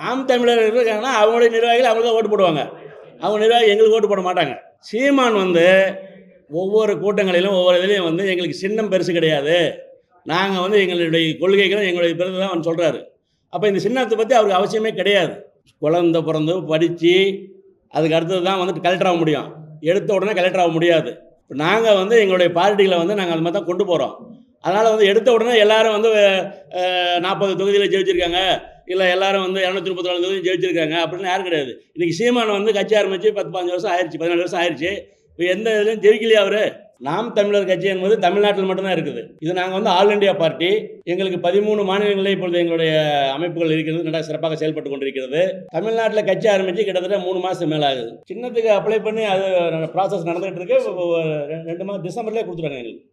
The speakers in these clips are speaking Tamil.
நாம் தமிழர் இருக்காங்கன்னா அவங்களுடைய நிர்வாகிகள் அவங்களுக்கு ஓட்டு போடுவாங்க. அவங்க நிர்வாகி எங்களுக்கு ஓட்டு போட மாட்டாங்க. சீமான் வந்து ஒவ்வொரு கூட்டங்களிலும் ஒவ்வொரு இதுலேயும் வந்து எங்களுக்கு சின்னம் பெருசு கிடையாது. நாங்கள் வந்து எங்களுடைய கொள்கைகளும் எங்களுடைய பிறகு தான் அவன் சொல்கிறாரு அப்போ இந்த சின்னத்தை பற்றி அவருக்கு அவசியமே கிடையாது. குழந்த பிறந்து படித்து அதுக்கு அடுத்தது தான் வந்துட்டு கலெக்டர் ஆக முடியும். எடுத்த உடனே கலெக்டர் ஆக முடியாது. இப்போ நாங்கள் வந்து எங்களுடைய பார்ட்டிகளை வந்து நாங்கள் அது மாதிரி தான் கொண்டு போகிறோம் அதனால் வந்து எடுத்த உடனே எல்லாரும் வந்து நாற்பது தொகுதியில் ஜெயிச்சிருக்காங்க. இல்லை எல்லாரும் வந்து இரநூத்தி முப்பத்தி நாலு ஜெயிச்சிருக்காங்க. அப்படின்னு யாரும் கிடையாது. இன்றைக்கி சீமான் வந்து கட்சி ஆரம்பித்து பத்து பதினஞ்சு வருஷம் ஆயிடுச்சு பதினாலு வருஷம் ஆயிடுச்சு இப்போ எந்த இதுலையும் ஜெயிக்கலையா அவர்? நாம் தமிழர் கட்சி என்பது தமிழ்நாட்டில் மட்டும்தான் இருக்குது. இது நாங்கள் வந்து ஆல் இண்டியா பார்ட்டி. எங்களுக்கு பதிமூணு மாநிலங்களில் இப்பொழுது எங்களுடைய அமைப்புகள் இருக்கிறது. நல்லா சிறப்பாக செயல்பட்டு கொண்டிருக்கிறது. தமிழ்நாட்டில் கட்சி ஆரம்பித்து கிட்டத்தட்ட மூணு மாதம் மேலே ஆகுது சின்னத்துக்கு அப்ளை பண்ணி அது ப்ராசஸ் நடந்துகிட்டு இருக்கு. ரெண்டு மாதம் டிசம்பர்லேயே கொடுத்துருவாங்க எங்களுக்கு.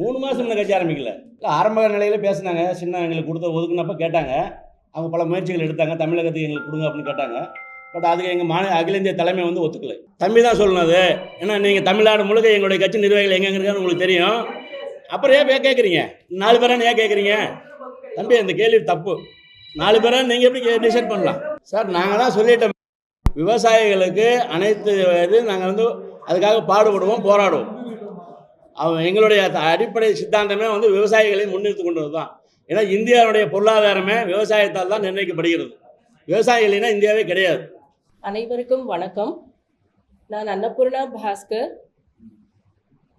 மூணு மாதம் இன்னும் கட்சி ஆரம்பிக்கல. இல்லை ஆரம்ப நிலையில் பேசினாங்க. சின்ன எங்களுக்கு கொடுத்த ஒதுக்குனப்போ கேட்டாங்க. அவங்க பல முயற்சிகள் எடுத்தாங்க. தமிழகத்துக்கு எங்களுக்கு கொடுங்க அப்படின்னு கேட்டாங்க. பட் அதுக்கு எங்கள் மாநில அகில இந்திய தலைமை வந்து ஒத்துக்கல. தம்பி தான் சொல்லணும் அது. ஏன்னா நீங்கள் தமிழ்நாடு முழுக்க எங்களுடைய கட்சி நிர்வாகிகள் எங்கே இருக்கான்னு உங்களுக்கு தெரியும். அப்புறம் ஏன் ஏன் கேட்குறீங்க நாலு பேரான ஏன் கேட்குறீங்க தம்பி அந்த கேள்வி தப்பு. நாலு பேரா நீங்கள் எப்படி டிசைட் பண்ணலாம்? சார் நாங்கள் தான் சொல்லிட்டோம். விவசாயிகளுக்கு அனைத்து இது நாங்கள் வந்து அதுக்காக பாடுபடுவோம் போராடுவோம். அவன் எங்களுடைய அடிப்படை சித்தாந்தமே வந்து விவசாயிகளை முன்னிறுத்தி கொண்டது தான் ஏன்னா இந்தியாவுடைய பொருளாதாரமே விவசாயத்தால் தான் நிர்ணயிக்கப்படுகிறது. இல்லைன்னா இந்தியாவே கிடையாது. அனைவருக்கும் வணக்கம். நான் அன்னபூர்ணா பாஸ்கர்.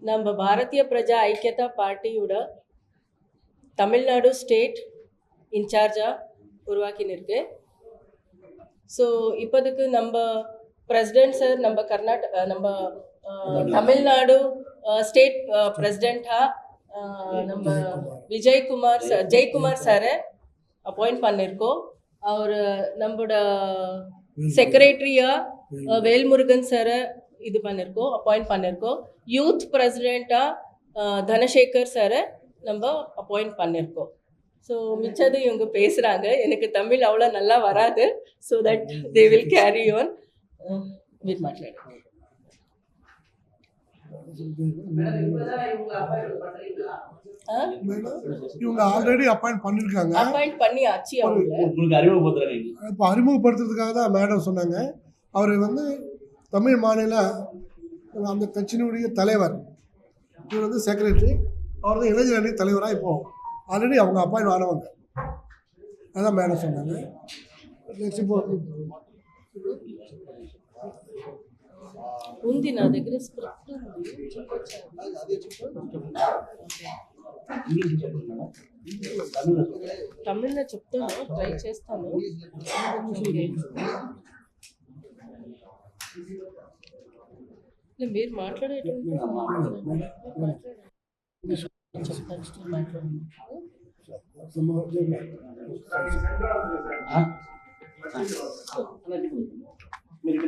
நம்ம பாரதிய பிரஜா ஐக்கியதா பார்ட்டியோட தமிழ்நாடு ஸ்டேட் இன்சார்ஜாக உருவாக்கினிருக்கு. ஸோ இப்போதுக்கு நம்ம பிரசிடென்ட் சார் நம்ம கர்நாடக நம்ம தமிழ்நாடு ஸ்டேட் பிரசிடெண்ட்டாக நம்ம விஜய்குமார் சார் ஜெயக்குமார் சாரை அப்பாயிண்ட் பண்ணியிருக்கோம் அவர் நம்மளோட செக்ரட்டரியாக வேல்முருகன் சாரை இது பண்ணியிருக்கோம் அப்பாயிண்ட் பண்ணியிருக்கோம் யூத் பிரசிடெண்ட்டாக தனசேகர் சாரை நம்ம அப்பாயிண்ட் பண்ணியிருக்கோம் ஸோ மிச்சது இவங்க பேசுகிறாங்க எனக்கு தமிழ் அவ்வளோ நல்லா வராது so that they will carry on with மாట్లాடு இவங்க ஆல்ரெடி அப்பாயிண்ட் பண்ணிருக்காங்க. அப்பாயிண்ட் உங்களுக்கு அறிமுகப்படுத்துறாங்க இப்போ அறிமுகப்படுத்துறதுக்காக தான் மேடம் சொன்னாங்க. அவர் வந்து தமிழ் மாநில அந்த கட்சியினுடைய தலைவர் இவர் வந்து செக்ரட்டரி அவர் தான் இளைஞர் அணி தலைவராக இப்போ ஆல்ரெடி அவங்க அப்பாயிண்ட் ஆனவங்க. அதான் மேடம் சொன்னாங்க. நெக்ஸ்ட் இப்போ ఉంది నా దగ్గర స్క్రిప్ట్ ఉంది. తమిళ్ళో చెప్తాను ట్రై చేస్తాను. మీరు మాట్లాడేటువంటి చెప్తాను మాట్లాడండి. మీరు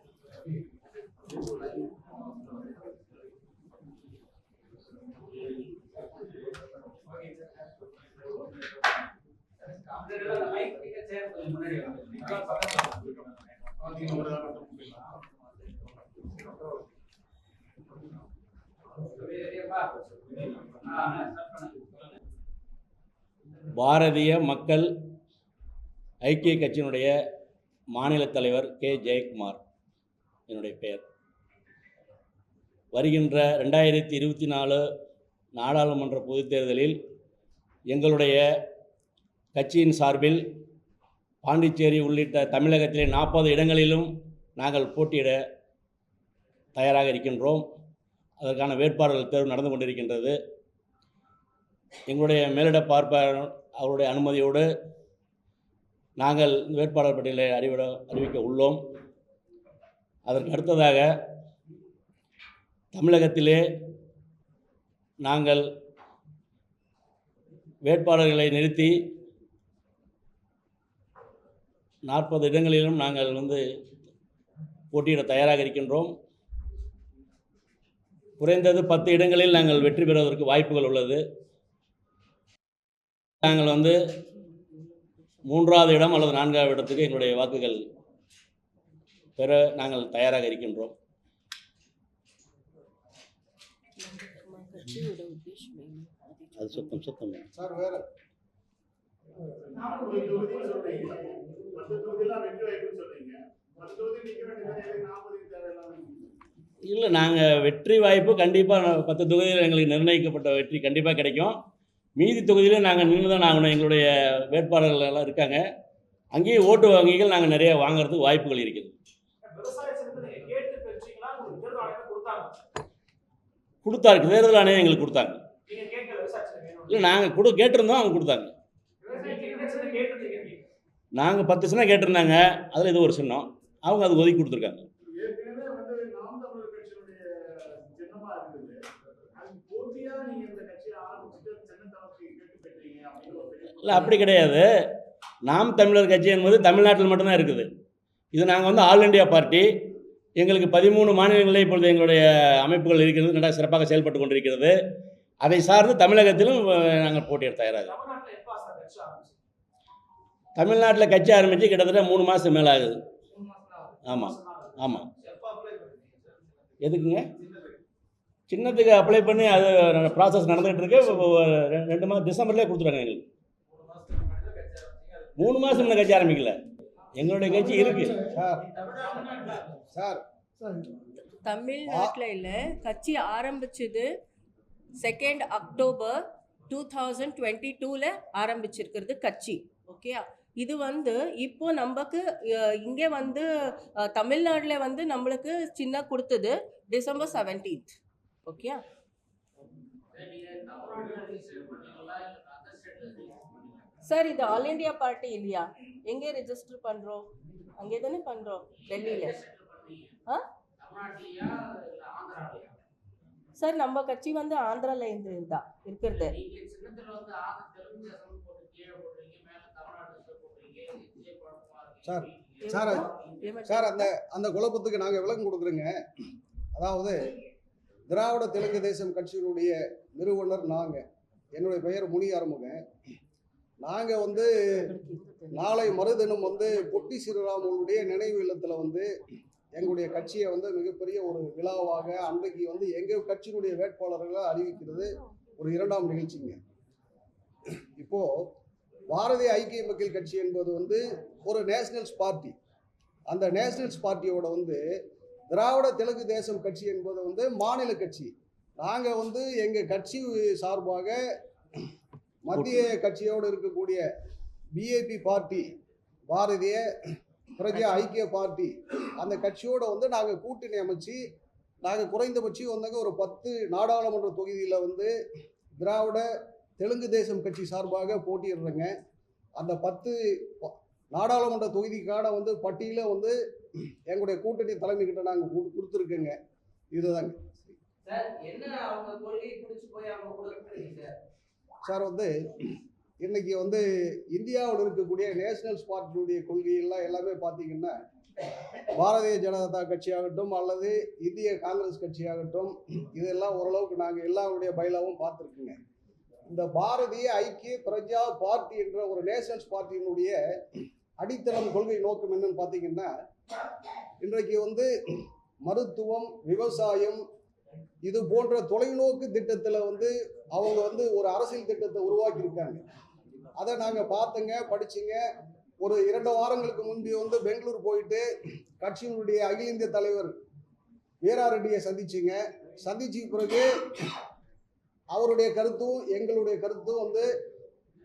பாரதிய மக்கள் ஐக்கிய கட்சியினுடைய மாநில தலைவர் கே. ஜெயக்குமார் என்னுடைய பெயர். வருகின்ற ரெண்டாயிரத்தி இருபத்தி நாலு நாடாளுமன்ற பொதுத் தேர்தலில் எங்களுடைய கட்சியின் சார்பில் பாண்டிச்சேரி உள்ளிட்ட தமிழகத்திலே நாற்பது இடங்களிலும் நாங்கள் போட்டியிட தயாராக இருக்கின்றோம். அதற்கான வேட்பாளர்கள் தேர்வு நடந்து கொண்டிருக்கின்றது. எங்களுடைய மேலிட பார்ப்பாளர் அவருடைய அனுமதியோடு நாங்கள் வேட்பாளர் பட்டியலை அறிவிட அறிவிக்க உள்ளோம். அதற்கு அடுத்ததாக தமிழகத்திலே நாங்கள் வேட்பாளர்களை நிறுத்தி நாற்பது இடங்களிலும் நாங்கள் வந்து போட்டியிட தயாராக இருக்கின்றோம். குறைந்தது பத்து இடங்களில் நாங்கள் வெற்றி பெறுவதற்கு வாய்ப்புகள் உள்ளது. நாங்கள் வந்து மூன்றாவது இடம் அல்லது நான்காவது இடத்துக்கு என்னுடைய வாக்குகள் பெற நாங்கள் தயாராக இருக்கின்றோம். அது சுத்தம் சுத்தம். இல்லை நாங்கள் வெற்றி வாய்ப்பு கண்டிப்பாக பத்து தொகுதியில் எங்களுக்கு நிர்ணயிக்கப்பட்ட வெற்றி கண்டிப்பாக கிடைக்கும். மீதி தொகுதியில் நாங்கள் நின்று தான் ஆகணும். எங்களுடைய வேட்பாளர்கள் எல்லாம் இருக்காங்க. அங்கேயே ஓட்டு வங்கிகள் நாங்கள் நிறைய வாங்குறதுக்கு வாய்ப்புகள் இருக்குது. தேர்தல் கொடுத்தாரு தேர்தல் ஆணையம் எங்களுக்கு கொடுத்தாங்க. இல்லை நாங்கள் கொடு கேட்டிருந்தோம் அவங்க கொடுத்தாங்க. நாங்கள் பத்து சின்ன கேட்டிருந்தாங்க. அதில் இது ஒரு சின்னம். அவங்க அது ஒதுக்கி கொடுத்துருக்காங்க ஏற்கனவே வந்து நாம் தமிழர் கட்சியினுடைய சின்னமா இருந்தது அது போட்டியா நீங்க இந்த கட்சியை ஆரம்பிச்சுட்டு சின்னத்தவருக்கு கேட்டு பெற்றீங்க அப்படின்னு ஒரு பெரிய இல்லை அப்படி கிடையாது. நாம் தமிழர் கட்சி என்பது தமிழ்நாட்டில் மட்டும்தான் இருக்குது. இது நாங்கள் வந்து ஆல் இண்டியா பார்ட்டி. எங்களுக்கு பதிமூணு மாநிலங்களில் இப்பொழுது எங்களுடைய அமைப்புகள் இருக்கிறது நல்லா சிறப்பாக செயல்பட்டு கொண்டிருக்கிறது. அதை சார்ந்து தமிழகத்திலும் நாங்கள் போட்டியிட தயாராக தமிழ்நாட்டில் கட்சி ஆரம்பித்து கிட்டத்தட்ட மூணு மாதம் மேலே ஆகுது. ஆமாம் ஆமாம் எதுக்குங்க? சின்னத்துக்கு அப்ளை பண்ணி அது ப்ராசஸ் நடந்துகிட்டு இருக்கு. ரெ- ரெண்டு மாதம் டிசம்பர்லேயே கொடுத்துருக்காங்க எங்களுக்கு மூணு மாசத்துக்கு முன்னாடி தான் கட்சி ஆரம்பிச்சீங்க. அது மூணு மாதம் இன்னும் கட்சி ஆரம்பிக்கல. எங்களுடைய கட்சி இருக்குது சார் தமிழ்நாட்டுல சார். சார் தமிழ்நாட்டில் இல்லை கட்சி ஆரம்பிச்சது second October two thousand twenty டூவில் ஆரம்பிச்சிருக்கிறது கட்சி. ஓகே இது வந்து இப்போ நமக்கு இங்கே வந்து தமிழ்நாட்டில் வந்து நம்மளுக்கு சின்ன கொடுத்தது டிசம்பர் செவன்டீன்த் ஓகே சார் இது ஆல் இண்டியா பார்ட்டி இல்லையா? எங்கே ரெஜிஸ்டர் பண்ணுறோம் அங்கே தானே பண்ணுறோம் டெல்லியில். ஆ? சார் நம்ம கட்சி வந்து ஆந்திரால இருந்து தான் இருக்கிறது. சார் சார் சார் அந்த அந்த குழப்பத்துக்கு நாங்கள் விளக்கம் கொடுக்குறோங்க. அதாவது திராவிட தெலுங்கு தேசம் கட்சியினுடைய நிறுவனர் நாங்கள் என்னுடைய பெயர் முனி ஆறுமுகன் நாங்கள் வந்து நாளை மறுதினம் வந்து பொட்டி ஸ்ரீராமுடைய நினைவு இல்லத்தில் வந்து எங்களுடைய கட்சியை வந்து மிகப்பெரிய ஒரு விழாவாக அன்றைக்கு வந்து எங்கள் கட்சியினுடைய வேட்பாளர்களை அறிவிக்கிறது ஒரு இரண்டாம் நிகழ்ச்சிங்க. இப்போ பாரதிய ஐக்கிய மக்கள் கட்சி என்பது வந்து ஒரு நேஷனல்ஸ் பார்ட்டி. அந்த நேஷனல்ஸ் பார்ட்டியோட வந்து திராவிட தெலுங்கு தேசம் கட்சி என்பது வந்து மாநில கட்சி. நாங்கள் வந்து எங்கள் கட்சி சார்பாக மத்திய கட்சியோடு இருக்கக்கூடிய பிஏபி பார்ட்டி பாரதிய பிரஜா ஐக்கிய பார்ட்டி அந்த கட்சியோட வந்து நாங்கள் கூட்டணி அமைச்சு நாங்கள் குறைந்தபட்சம் வந்தாங்க ஒரு பத்து நாடாளுமன்ற தொகுதியில் வந்து திராவிட தெலுங்கு தேசம் கட்சி சார்பாக போட்டியிடுறேங்க. அந்த பத்து நாடாளுமன்ற தொகுதிக்கான வந்து பட்டியலை வந்து எங்களுடைய கூட்டணி தலைமை கிட்ட நாங்கள் கொடுத்துருக்கோங்க. இதுதாங்க. சார் வந்து இன்னைக்கு வந்து இந்தியாவில் இருக்கக்கூடிய நேஷனல்ஸ் பார்ட்டியுடைய கொள்கையெல்லாம் எல்லாமே பார்த்தீங்கன்னா பாரதிய ஜனதா கட்சியாகட்டும் அல்லது இந்திய காங்கிரஸ் கட்சியாகட்டும் இதெல்லாம் ஓரளவுக்கு நாங்கள் எல்லாருடைய பைலாவும் பார்த்துருக்குங்க. இந்த பாரதிய ஐக்கிய பிரஜா பார்ட்டி என்ற ஒரு நேஷனல்ஸ் பார்ட்டியினுடைய அடித்தளம் கொள்கை நோக்கம் என்னன்னு பார்த்தீங்கன்னா இன்றைக்கு வந்து மருத்துவம் விவசாயம் இது போன்ற தொலைநோக்கு திட்டத்தில் வந்து அவங்க வந்து ஒரு அரசியல் திட்டத்தை உருவாக்கியிருக்காங்க. அதை நாங்கள் பார்த்தங்க படிச்சுங்க. ஒரு இரண்டு வாரங்களுக்கு முன்பு வந்து பெங்களூர் போயிட்டு கட்சியினுடைய அகில இந்திய தலைவர் வீரா ரெட்டியை சந்திச்சுங்க. சந்திச்ச பிறகு அவருடைய கருத்தும் எங்களுடைய கருத்தும் வந்து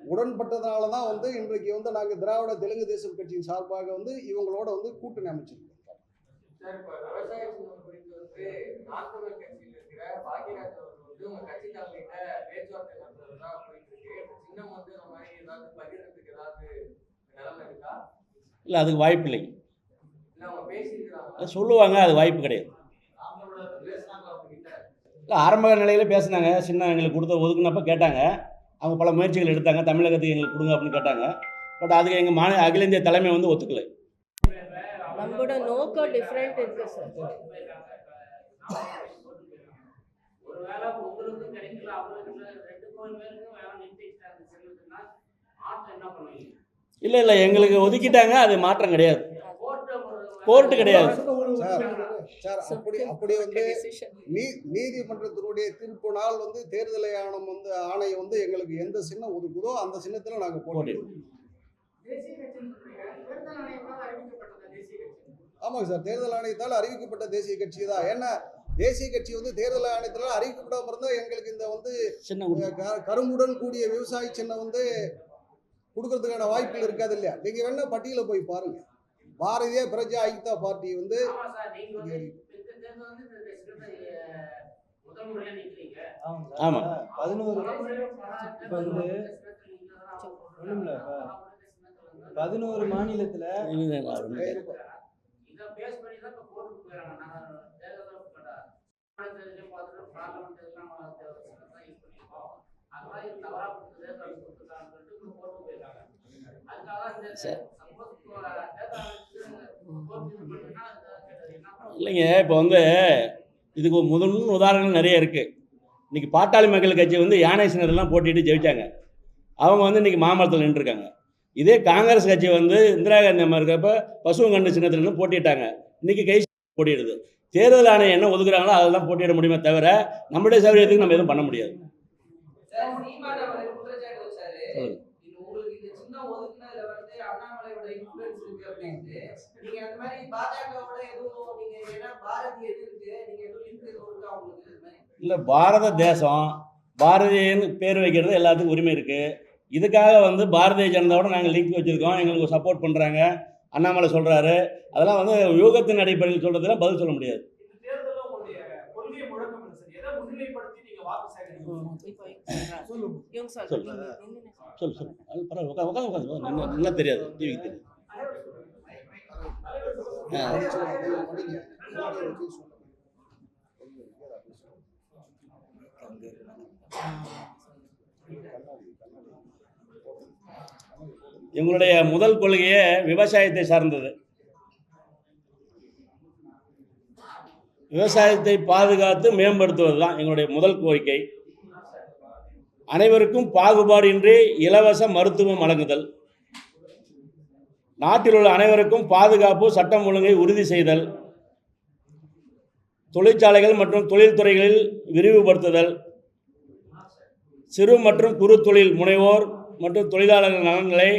உடன்பட்டதுனால தான் வந்து இன்றைக்கு வந்து நாங்கள் திராவிட தெலுங்கு தேசம் கட்சியின் சார்பாக வந்து இவங்களோட வந்து கூட்டணி அமைச்சிருக்கோம். சார் இப்போ விவசாய குறித்து வந்து நாம் கட்சியில் இருக்கிற பாக்யராஜ் வந்து உங்க கட்சி தலைமையிட்ட பேச்சுவார்த்தை நடத்துறதா போயிட்டு இருக்கு. சின்னம் வந்து இந்த மாதிரி ஏதாவது பகிர்றதுக்கு ஏதாவது நிலைமை இருக்கா? இல்லை அதுக்கு வாய்ப்பு இல்லை. சொல்லுவாங்க அது வாய்ப்பு கிடையாது. இல்லை ஆரம்ப நிலையில் பேசினாங்க. சின்ன எங்களுக்கு கொடுத்த ஒதுக்குனப்ப கேட்டாங்க. அவங்க பல முயற்சிகள் எடுத்தாங்க. தமிழகத்துக்கு எங்களுக்கு கொடுங்க அப்படின்னு கேட்டாங்க. பட் அதுக்கு எங்கள் மாநில அகில இந்திய தலைமை வந்து ஒத்துக்கலை. நம்மளோட நோக்கம் டிஃப்ரெண்ட் இருக்கு சார் கிடைக்கல அவங்களுக்கு ரெண்டு மூணு பேருக்கும் வேலை நிறுத்திட்டாங்க செல்லுதுன்னா ஆட்டை என்ன பண்ணுவீங்க? இல்லை இல்லை எங்களுக்கு ஒதுக்கிட்டாங்க அது மாற்றம் கிடையாது. கோர்ட்டு கிடையாது. சார் அப்படி அப்படி வந்து. நீ நீதிமன்றத்தினுடைய தீர்ப்பினால் வந்து தேர்தல் ஆணையம் வந்து ஆணையம் வந்து எங்களுக்கு எந்த சின்னம் ஒதுக்குதோ அந்த சின்னத்தில் நாங்கள் போட்டிடுவோம் ஆமாங்க சார் தேர்தல் ஆணையத்தால் அறிவிக்கப்பட்ட தேசிய கட்சி தான். ஏன்னா தேசிய கட்சி வந்து தேர்தல் ஆணையத்தால் அறிவிக்கப்படாம இருந்தால் எங்களுக்கு இந்த வந்து சின்ன கரும்புடன் கூடிய விவசாய சின்னம் வந்து கொடுக்கறதுக்கான வாய்ப்புகள் இருக்காது இல்லையா? நீங்க வேணா பட்டியல போய் பாருங்க. பாரதிய பிரஜா ஐக்தா பார்ட்டி வந்து ஆமா. பதினோரு வந்து இப்ப பதினோரு மாநிலத்துல இல்லை, இல்லை, அது இல்லை. இதை பேஸ் பண்ணி தான் இப்போ கோர்ட்டுக்கு போயிடறாங்க நான் தேர்தல் தேர்தலையும் பார்த்துட்டு பார்லமெண்ட் எல்லாம் யூஸ் பண்ணியிருக்கோம். அதெல்லாம் இது கொடுத்து தேர்தல் சொல்லிட்டு போயிருக்காங்க அதுக்காக இந்த. சப்போஸ் இல்லைங்க இப்போ வந்து இதுக்கு முதல் உதாரணங்கள் நிறைய இருக்குது இன்றைக்கி பாட்டாளி மக்கள் கட்சி வந்து யானை சின்னத்தெல்லாம் போட்டிட்டு ஜெயிச்சாங்க. அவங்க வந்து இன்றைக்கி மாமரத்தில் நின்றுருக்காங்க. இதே காங்கிரஸ் கட்சி வந்து இந்திரா காந்தி அம்மா இருக்கப்ப பசுவங்கண்டு சின்னத்தில் நின்று போட்டிட்டாங்க இன்றைக்கி கை போட்டிடுது தேர்தல் ஆணையம் என்ன ஒதுக்குறாங்களோ அதெல்லாம் போட்டியிட முடியுமே தவிர நம்மளுடைய சௌகரியத்துக்கு நம்ம எதுவும் பண்ண முடியாது. இல்லை பாரத தேசம் பாரதியன்னு பேர் வைக்கிறது எல்லாத்துக்கும் உரிமை இருக்குது இதுக்காக வந்து பாரதிய ஜனதாவோட நாங்கள் லிங்க் வச்சுருக்கோம். எங்களுக்கு சப்போர்ட் பண்ணுறாங்க அண்ணாமலை சொல்கிறாரு அதெல்லாம் வந்து யூகத்தின் அடிப்படையில் சொல்கிறதுலாம் பதில் சொல்ல முடியாது சொல்லு. சொல்றாங்க. நீங்க என்ன சொல்லு அது பரவாயில்ல உட்காந்து உட்காந்து உட்காந்து நல்லா நல்லா தெரியாது டிவிக்கு தெரியும் ஆ இவங்களுடைய எங்களுடைய முதல் கொள்கையே விவசாயத்தை சார்ந்தது. விவசாயத்தை பாதுகாத்து மேம்படுத்துவது தான் எங்களுடைய முதல் கோரிக்கை. அனைவருக்கும் பாகுபாடின்றி இலவச மருத்துவம் வழங்குதல். நாட்டில் உள்ள அனைவருக்கும் பாதுகாப்பு சட்டம் ஒழுங்கை உறுதி செய்தல். தொழிற்சாலைகள் மற்றும் தொழில்துறைகளில் விரிவுபடுத்துதல். சிறு மற்றும் குறு தொழில் முனைவோர் மற்றும் தொழிலாளர்கள் நலன்களை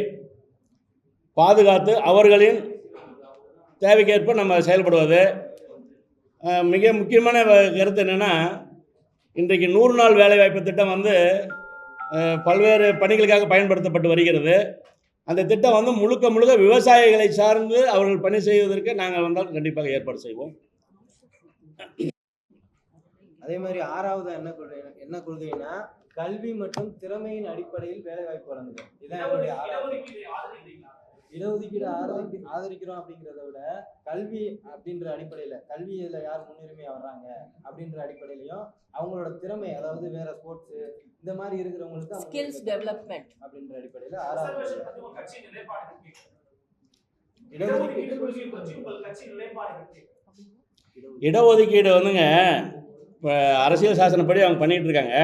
பாதுகாத்து அவர்களின் தேவைக்கேற்ப நம்ம செயல்படுவது. மிக முக்கியமான கருத்து என்னென்னா இன்றைக்கு நூறு நாள் வேலைவாய்ப்பு திட்டம் வந்து பல்வேறு பணிகளுக்காக பயன்படுத்தப்பட்டு வருகிறது. அந்த திட்டம் வந்து முழுக்க முழுக்க விவசாயிகளை சார்ந்து அவர்கள் பணி செய்வதற்கு நாங்கள் வந்தால் கண்டிப்பாக ஏற்பாடு செய்வோம். அதே மாதிரி ஆறாவது என்ன கொள்கை என்ன கொள்கைன்னா கல்வி மற்றும் திறமையின் அடிப்படையில் வேலைவாய்ப்பு வாய்ப்பு இதான் என்னுடைய ஆறாவது. இடஒதுக்கீடு ஆதரிக்கிறீங்களா இடஒதுக்கீடு ஆதரி ஆதரிக்கிறோம் அப்படிங்கிறத விட கல்வி அப்படின்ற அடிப்படையில கல்வியில யார் முன்னுரிமையா வர்றாங்க அப்படின்ற அடிப்படையிலையும் அவங்களோட திறமை அதாவது வேற ஸ்போர்ட்ஸ் இந்த மாதிரி இருக்கிறவங்களுக்கு ஸ்கில்ஸ் டெவலப்மெண்ட் அப்படின்ற அடிப்படையில ஆறாவது இடஒதுக்கீடு. வந்துங்க இப்போ அரசியல் சாசனப்படி அவங்க பண்ணிகிட்டு இருக்காங்க.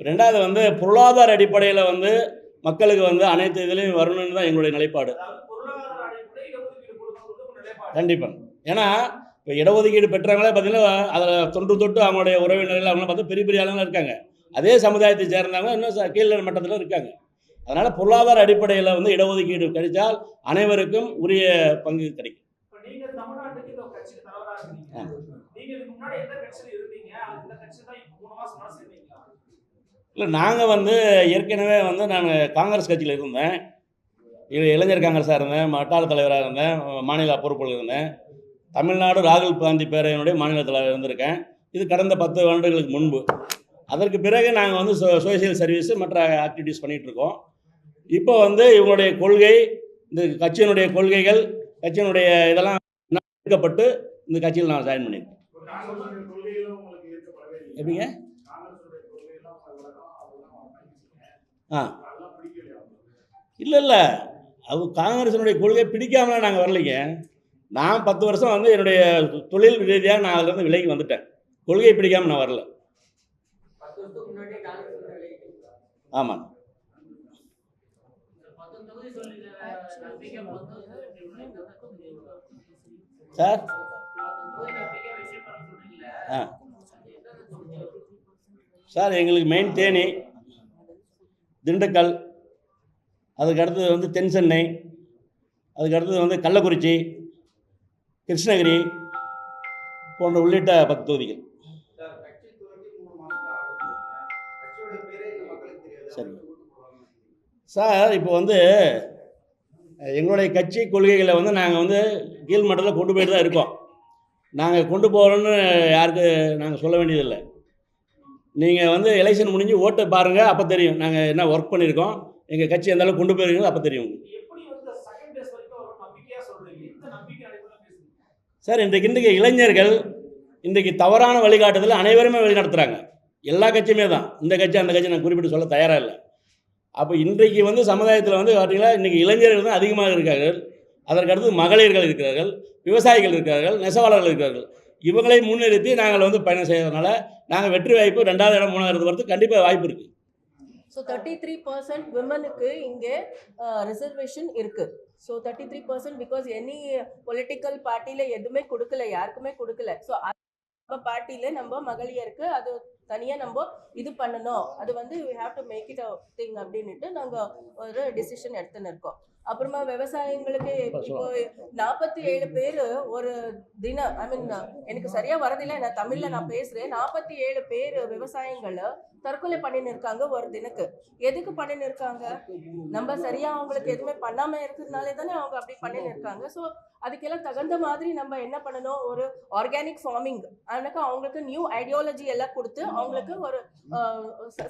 ரெண்டாவது வந்து பொருளாதார அடிப்படையில் வந்து மக்களுக்கு வந்து அனைத்து இதுலேயும் வரணும்னு தான் எங்களுடைய நிலைப்பாடு. கண்டிப்பாக ஏன்னா இப்போ இடஒதுக்கீடு பெற்றவங்களே பார்த்தீங்கன்னா அதில் தொன்று தொட்டு அவங்களுடைய உறவினர்கள் அவங்களாம் பார்த்து பெரிய பெரிய ஆளுங்க இருக்காங்க. அதே சமுதாயத்தை சேர்ந்தவங்க இன்னும் கீழ் மட்டத்தில் இருக்காங்க. அதனால் பொருளாதார அடிப்படையில் வந்து இடஒதுக்கீடு கிடைத்தால் அனைவருக்கும் உரிய பங்கு கிடைக்கும். இப்ப இல்லை நாங்கள் வந்து ஏற்கனவே வந்து நான் காங்கிரஸ் கட்சியில் இருந்தேன். இளைஞர் காங்கிரஸாக இருந்தேன் வட்டார தலைவராக இருந்தேன் மாநில பொறுப்பில் இருந்தேன். தமிழ்நாடு ராகுல் காந்தி பேரையினுடைய மாநில தலைவர் இருந்திருக்கேன். இது கடந்த பத்து வருடங்களுக்கு முன்பு. அதற்கு பிறகு நாங்கள் வந்து சோ சோசியல் சர்வீஸ் மற்ற ஆக்டிவிட்டீஸ் பண்ணிகிட்டு இருக்கோம். இப்போ வந்து இவங்களுடைய கொள்கை இந்த கட்சியினுடைய கொள்கைகள் கட்சியினுடைய இதெல்லாம் எடுக்கப்பட்டு இந்த கட்சியில் நான் ஜாயின் பண்ணியிருக்கேன். எப்படிங்க காங்கிரஸுடைய கொள்கையெல்லாம் விளக்கம் அதெல்லாம் பயணிச்சீங்க ஆ. இல்லை இல்லை அவ காங்கிரஸினுடைய கொள்கை பிடிக்காமலாம் நாங்கள் வரலைங்க. நான் பத்து வருஷம் வந்து என்னுடைய தொழில் ரீதியாக நான் அதுலேருந்து விலகி வந்துட்டேன். கொள்கையை பிடிக்காமல் நான் வரல. ஆமாம் சார். ஆ. சார் எங்களுக்கு மெயின் தேனி. திண்டுக்கல் அதுக்கு அடுத்தது வந்து தென் சென்னை அதுக்கு அடுத்தது வந்து கள்ளக்குறிச்சி கிருஷ்ணகிரி போன்ற உள்ளிட்ட பத்து தொகுதிகள். சரி. சார் இப்போ வந்து எங்களுடைய கட்சி கொள்கைகளை வந்து நாங்கள் வந்து கீழ்மட்டத்தில் கொண்டு போயிட்டு தான் இருக்கோம். நாங்கள் கொண்டு போகிறோன்னு யாருக்கு நாங்கள் சொல்ல வேண்டியதில்லை. நீங்கள் வந்து எலெக்ஷன் முடிஞ்சு ஓட்டை பாருங்கள் அப்போ தெரியும். நாங்கள் என்ன ஒர்க் பண்ணியிருக்கோம் எங்கள் கட்சி எந்த அளவுக்கு கொண்டு போயிருக்கீங்களோ அப்போ தெரியும். சார் இன்றைக்கு இன்றைக்கு இளைஞர்கள் இன்றைக்கு தவறான வழிகாட்டுதல் அனைவருமே வழிநடத்துகிறாங்க எல்லா கட்சியுமே தான். இந்த கட்சி அந்த கட்சி நான் குறிப்பிட்டு சொல்ல தயாராக இல்லை. அப்போ இன்றைக்கு வந்து சமுதாயத்தில் வந்து பார்த்தீங்கன்னா இன்றைக்கி இளைஞர்கள் தான் அதிகமாக இருக்கிறார்கள். அதற்கு அடுத்து மகளிர்கள் இருக்கிறார்கள் விவசாயிகள் இருக்கிறார்கள் நெசவாளர்கள் இருக்கிறார்கள். இவங்களை முன்னிறுத்தி நாங்கள் வந்து பயணம் செய்வதனால நாங்கள் வெற்றி வாய்ப்பு ரெண்டாவது இடம் மூணாவது வரது கண்டிப்பாக வாய்ப்பு இருக்குது ஸோ தேர்ட்டி த்ரீ பர்சன்ட் விமனுக்கு இங்கே ரிசர்வேஷன் இருக்கு. So thirty three percent because any political பார்ட்டியில் எதுவுமே கொடுக்கல யாருக்குமே கொடுக்கல. ஸோ நம்ம பார்ட்டியில் நம்ம மகளிருக்கு அது தனியாக நம்ம இது பண்ணணும். அது வந்து you have to make it a thing அப்படின்னுட்டு நாங்கள் ஒரு டிசிஷன் எடுத்துன்னு இருக்கோம். அப்புறமா விவசாயிங்களுக்கு இப்போ நாற்பத்தி ஏழு பேர் ஒரு தினம் ஐ மீன் எனக்கு சரியா வரதில்லை நான் தமிழ்ல நான் பேசுறேன். நாற்பத்தி ஏழு பேர் விவசாயிகள் தற்கொலை பண்ணின்னு இருக்காங்க ஒரு தினக்கு. எதுக்கு பண்ணின்னு இருக்காங்க நம்ம சரியா அவங்களுக்கு எதுவுமே பண்ணாம இருக்கிறதுனாலே தானே அவங்க அப்படி பண்ணின்னு இருக்காங்க ஸோ அதுக்கெல்லாம் தகுந்த மாதிரி நம்ம என்ன பண்ணணும்? ஒரு ஆர்கானிக் ஃபார்மிங் அதுக்கு அவங்களுக்கு நியூ ஐடியாலஜி எல்லாம் கொடுத்து அவங்களுக்கு ஒரு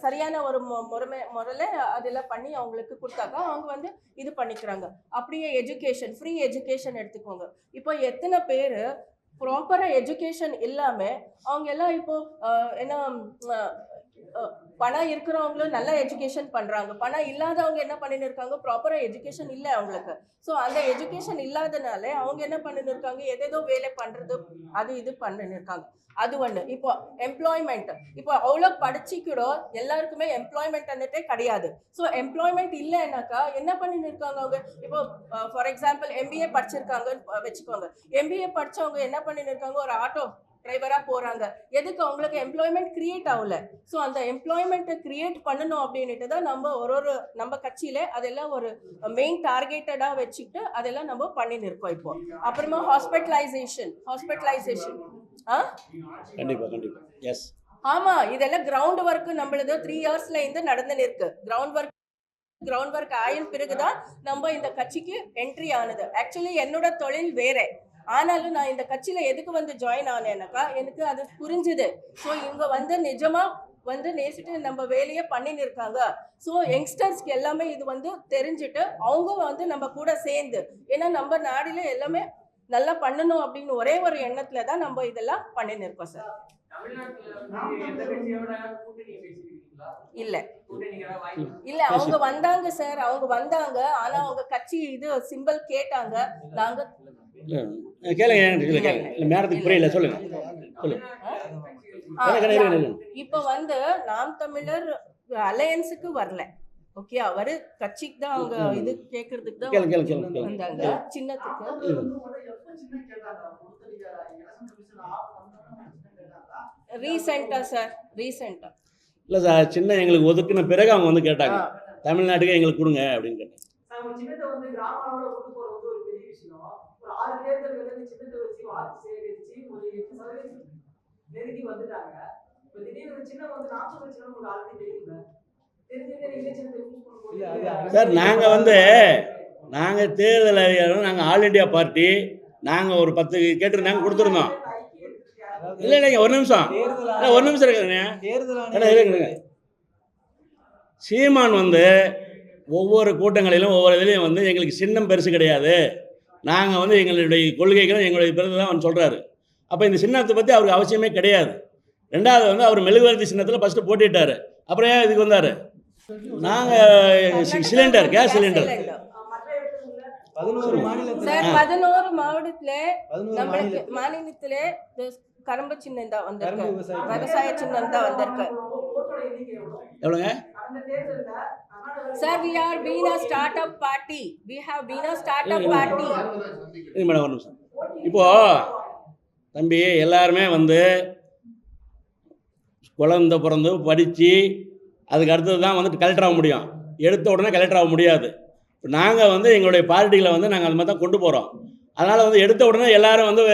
சரியான ஒரு முறைமை முறையில் அதெல்லாம் பண்ணி அவங்களுக்கு கொடுத்தாக்கா அவங்க வந்து இது பண்ணிக்கிறாங்க அப்படியே எஜுகேஷன் ஃப்ரீ எஜுகேஷன் எடுத்துக்கோங்க. இப்போ எத்தனை பேர் ப்ராப்பராக எஜுகேஷன் இல்லாமல் அவங்க எல்லாம் இப்போ என்ன பணம் இருக்கிறவங்களும் நல்ல எஜுகேஷன் பண்ணுறாங்க பணம் இல்லாதவங்க என்ன பண்ணின்னு இருக்காங்க? ப்ராப்பராக எஜுகேஷன் இல்லை அவங்களுக்கு. ஸோ அந்த எஜுகேஷன் இல்லாதனால அவங்க என்ன பண்ணின்னு இருக்காங்க? எதேதோ வேலை பண்ணுறது அது இது பண்ணின்னு இருக்காங்க. அது ஒன்று இப்போ எம்ப்ளாய்மெண்ட் இப்போ அவ்வளோ படிச்சு எல்லாருக்குமே எம்ப்ளாய்மெண்ட் வந்துட்டே கிடையாது. ஸோ எம்ப்ளாய்மெண்ட் இல்லைன்னாக்கா என்ன பண்ணின்னு இருக்காங்க அவங்க? இப்போ ஃபார் எக்ஸாம்பிள் எம்பிஏ படிச்சிருக்காங்கன்னு வச்சுக்கோங்க. எம்பிஏ படிச்சவங்க என்ன பண்ணின்னு இருக்காங்க? ஒரு ஆட்டோ டிரைவராக போகிறாங்க எதுக்கு? அவங்களுக்கு எம்ப்ளாய்மெண்ட் கிரியேட் ஆகல. ஸோ அந்த எம்ப்ளாய்மெண்ட்டை கிரியேட் பண்ணணும் அப்படின்ட்டு தான் நம்ம ஒரு ஒரு நம்ம கட்சியில அதெல்லாம் ஒரு மெயின் டார்கெட்டடாக வச்சுக்கிட்டு அதெல்லாம் நம்ம பண்ணின்னு இருக்கோம் இப்போ. அப்புறமா ஹாஸ்பிட்டலைசேஷன் ஹாஸ்பிட்டலைசேஷன் ஆ? கண்டிப்பாக கண்டிப்பாக எஸ் ஆமா இதெல்லாம் கிரவுண்ட் ஒர்க் நம்மளது த்ரீ இயர்ஸ்ல இருந்து நடந்துன்னு இருக்கு கிரவுண்ட் ஒர்க் கிரவுண்ட் ஒர்க் ஆயின் பிறகுதான் நம்ம இந்த கட்சிக்கு என்ட்ரி ஆனது. ஆக்சுவலி என்னோட தொழில் வேற. ஆனாலும் நான் இந்த கட்சியில எதுக்கு வந்து ஜாயின் ஆனேனாக்கா எனக்கு அது புரிஞ்சுது. ஸோ இவங்க வந்து நிஜமா வந்து நேசிட்டு நம்ம வேலையை பண்ணின்னு இருக்காங்க. ஸோ யங்ஸ்டர்ஸ்க்கு எல்லாமே இது வந்து தெரிஞ்சுட்டு அவங்க வந்து நம்ம கூட சேர்ந்து ஏன்னா நம்ம நாடில எல்லாமே நல்லா பண்ணணும் அப்படின்னு ஒரே ஒரு எண்ணத்துல தான் நம்ம இதெல்லாம் பண்ணின்னு இருக்கோம் சார் இல்ல. இல்ல அவங்க வந்தாங்க சார் அவங்க வந்தாங்க. ஆனா அவங்க கட்சி இது சிம்பிள் கேட்டாங்க. நாங்க இல்லை கேளுங்க இல்லை கேளுங்க இல்லை மேடத்துக்கு புரியல சொல்லுங்கள் சொல்லுங்க. இப்ப வந்து நாம் தமிழர் அலையன்ஸுக்கு வரல ஓகே அவரு கட்சிக்கு தான் அவங்க இது கேக்குறதுக்கு தான் வந்தாங்க சின்னத்துக்கு. ரீசெண்டா சார் ரீசெண்டா. இல்லை சார் சின்ன எங்களுக்கு ஒதுக்குன பிறகு அவங்க வந்து கேட்டாங்க. தமிழ்நாட்டுக்கு எங்களுக்கு கொடுங்க அப்படின்னு கேட்டாங்க. ஒரு ஆறு தேர்தல்கள் வந்து சின்னத்தை வச்சு வாக்கு சேகரிச்சு ஒரு எட்டு சதவீதம் நெருங்கி வந்துட்டாங்க. இப்ப திடீர்னு ஒரு சின்னம் வந்து நாற்பது சின்னம் உங்களுக்கு ஆல்ரெடி போறீங்க சார் நாங்கள் வந்து நாங்கள் தேர்தல் அதிகாரம் நாங்கள் ஆல் இண்டியா பார்ட்டி நாங்கள் ஒரு பத்து கேட்டிருந்தாங்க கொடுத்துருந்தோம். இல்லை இல்லைங்க ஒரு நிமிஷம். இல்லை, ஒரு நிமிஷம் இருங்க. சீமான் வந்து ஒவ்வொரு கூட்டங்களிலும் ஒவ்வொரு இதுலேயும் வந்து எங்களுக்கு சின்னம் பெருசு கிடையாது. நாங்கள் வந்து எங்களுடைய கொள்கைகளும் எங்களுடைய பிறகு தான் அவர் சொல்கிறாரு அப்போ இந்த சின்னத்தை பற்றி அவருக்கு அவசியமே கிடையாது. ரெண்டாவது வந்து அவர் மெழுகுவர்த்தி சின்னத்தில் ஃபஸ்ட்டு போட்டிட்டாரு. அப்புறம் ஏன் இதுக்கு வந்தார்? நாங்கள் சிலிண்டர் கேஸ் சிலிண்டர் பதினோரு மாநிலத்துல சார் பதினோரு மாவட்டத்துல நம்மளுக்கு மாநிலத்துல கரும்பு சின்னம் தான் வந்திருக்கு. விவசாய சின்னம் தான் வந்திருக்கு. எவ்வளோங்க? Sir, we are being a startup party. We have been a startup party. Madam ஒரு நிமிஷம் இப்போ தம்பி எல்லாருமே வந்து குழந்த பிறந்து படித்து அதுக்கு அடுத்தது தான் வந்துட்டு கலெக்டர் ஆக முடியும். எடுத்த உடனே கலெக்டர் ஆக முடியாது. இப்போ நாங்கள் வந்து எங்களுடைய பார்ட்டிகளை வந்து நாங்கள் அது மாதிரி தான் கொண்டு போகிறோம் அதனால் வந்து எடுத்த உடனே எல்லாரும் வந்து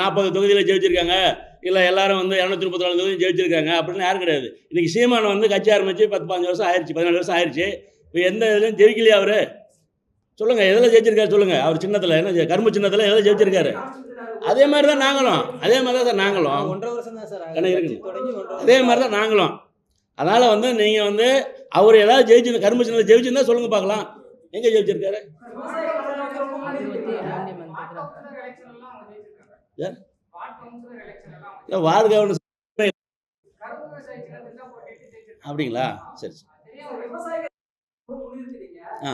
நாற்பது தொகுதியில் ஜெயிச்சிருக்காங்க. இல்லை எல்லாரும் வந்து இரநூத்தி முப்பத்தி நாலு தொகுதி ஜெயிச்சிருக்காங்க. அப்படின்னு யாரும் கிடையாது. இன்றைக்கி சீமான் வந்து கட்சி ஆரம்பித்து பத்து பதினஞ்சு வருஷம் ஆயிடுச்சு பதினாலு வருஷம் ஆயிடுச்சு இப்போ எந்த இதுலையும் ஜெயிக்கலையா அவர்? சொல்லுங்கள் எதில் ஜெயிச்சிருக்காரு சொல்லுங்கள் அவர் சின்னத்தில் என்ன கரும்பு சின்னத்தில் எதில் ஜெயிச்சிருக்காரு? அதே மாதிரி தான் நாங்களும். அதே மாதிரி தான் சார் நாங்களும் ஒன்றரை வருஷம் தான் சார் அதே மாதிரி தான் நாங்களும். அதனால் வந்து நீங்கள் வந்து அவர் ஏதாவது ஜெயிச்சு கரும்பு சின்னத்தில் ஜெயிச்சிருந்தா சொல்லுங்கள் பார்க்கலாம். எங்கே ஜெயிச்சிருக்காரு யார்? அப்படிங்களா? சரி சரி. ஆ.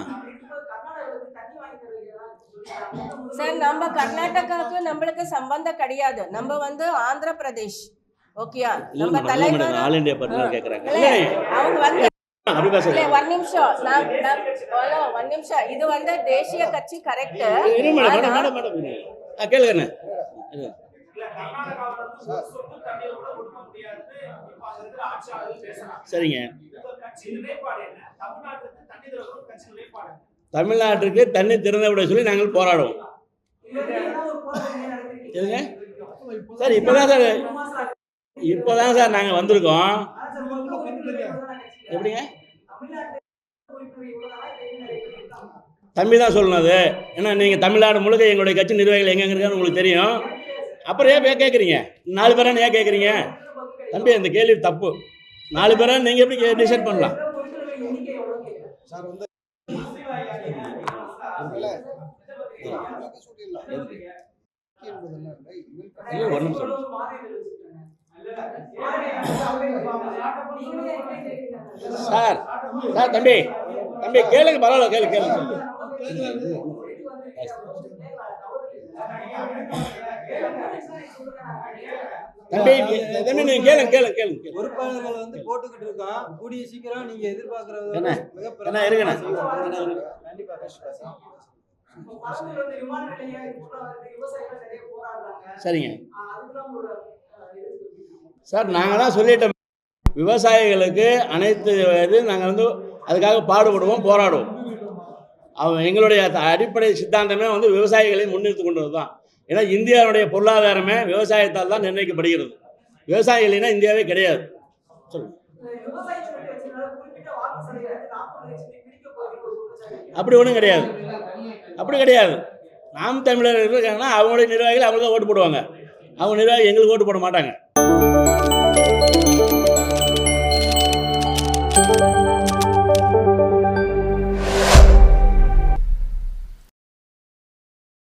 நம்ம கர்நாடகாவுக்கு நம்மளுக்கு சம்பந்தம் கிடையாது. நம்ம வந்து ஆந்திர பிரதேஷ் ஓகேயா நம்ம தலைவர் ஆல் அவங்க வந்து ஒரு நிமிஷம். நான் ஒரு நிமிஷம். இது வந்து தேசிய கட்சி கரெக்ட் சரிங்க தமிழ்நாட்டுக்கு தண்ணி திறந்த விட சொல்லி நாங்கள் போராடுவோம் எதுங்க சார் இப்போ தான் சார் ஒரு மாசம் ஆகுது. இப்போ தான் சார் நாங்கள் வந்திருக்கோம்? எப்படிங்க? தம்பி தான் சொல்லணும் அது ஏன்னா நீங்கள் தமிழ்நாடு முழுக்க எங்களுடைய கட்சி நிர்வாகிகள் எங்கெங்க இருக்கான்னு உங்களுக்கு தெரியும் அப்புறம் ஏன் போய் கேட்குறீங்க நாலு பேரா ஏன் கேட்குறீங்க தம்பி அந்த கேள்வி தப்பு. நாலு பேரா நீங்கள் எப்படி டிசைட் பண்ணலாம்? சார் வந்து ஒரு நிமிஷம். சார் சார் தம்பி. தம்பி கேளுங்க பரவாயில்ல கேளு கேளுங்க பொறுப்பாளர்கள் வந்து போட்டுக்கிட்டு இருக்கோம் கூடிய சீக்கிரம் நீங்க எதிர்பார்க்கறத சரிங்க. சார் நாங்கள் தான் சொல்லிட்டோம். விவசாயிகளுக்கு அனைத்து இது நாங்கள் வந்து அதுக்காக பாடுபடுவோம் போராடுவோம். அவன் எங்களுடைய த- அடிப்படை சித்தாந்தமே வந்து விவசாயிகளை முன்னிறுத்து கொண்டது தான் ஏன்னா இந்தியாவுடைய பொருளாதாரமே விவசாயத்தால் தான் நிர்ணயிக்கப்படுகிறது. விவசாயிகள் இல்லைன்னா இந்தியாவே கிடையாது. சொல்லுங்க. அப்படி ஒன்றும் கிடையாது. அப்படி கிடையாது. நாம் தமிழர் இருக்காங்கன்னா அவங்களுடைய நிர்வாகிகள் அவங்களுக்கு ஓட்டு போடுவாங்க. அவங்க நிர்வாகி எங்களுக்கு ஓட்டு போட மாட்டாங்க.